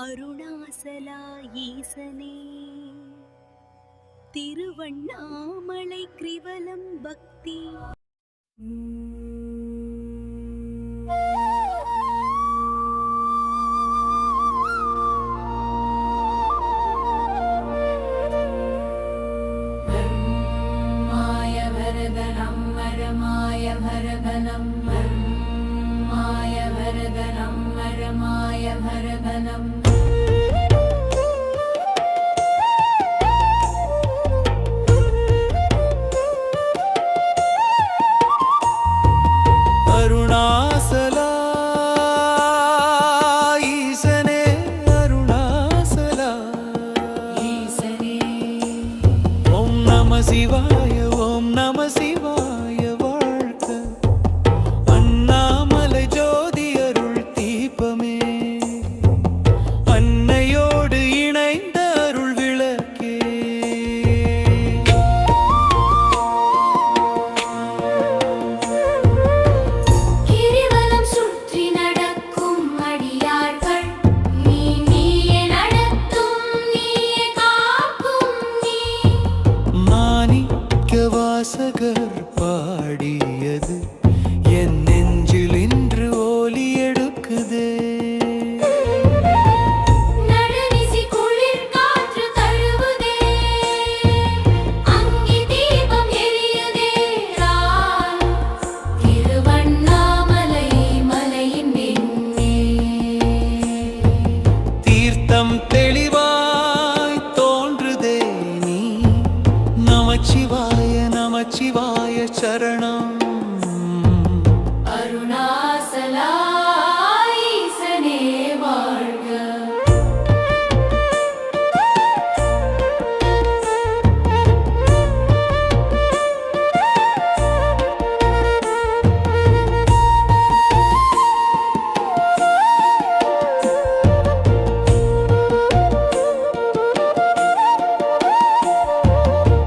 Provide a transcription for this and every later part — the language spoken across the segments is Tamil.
அருணாசலா ஈசனே. திருவண்ணாமலை கிரிவலம் பக்தி. भरभनम् माय भरधनं मरमाय भरधनम् ಚರ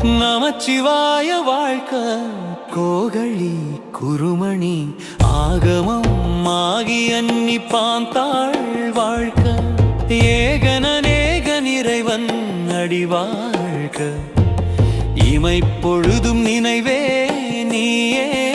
நமச்சிவாய வாழ்க்க கோகழி குருமணி ஆகமம் ஆகி அன்னி பாந்தாள் வாழ்க்க ஏகனநேக நிறைவன் அடி வாழ்க்க இமைப்பொழுதும் நினைவே நீயே.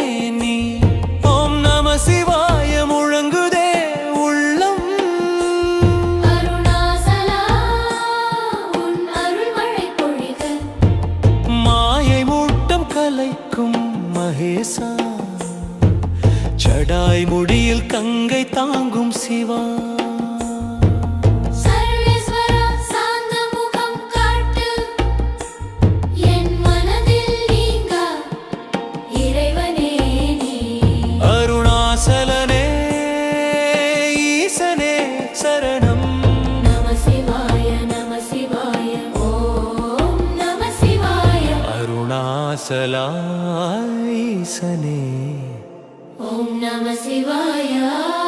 மணக்கும் மகேசா. சடாய் முடியில் கங்கை தாங்கும் சிவா. சலாசலாசனே ஓம் நம சிவாயா.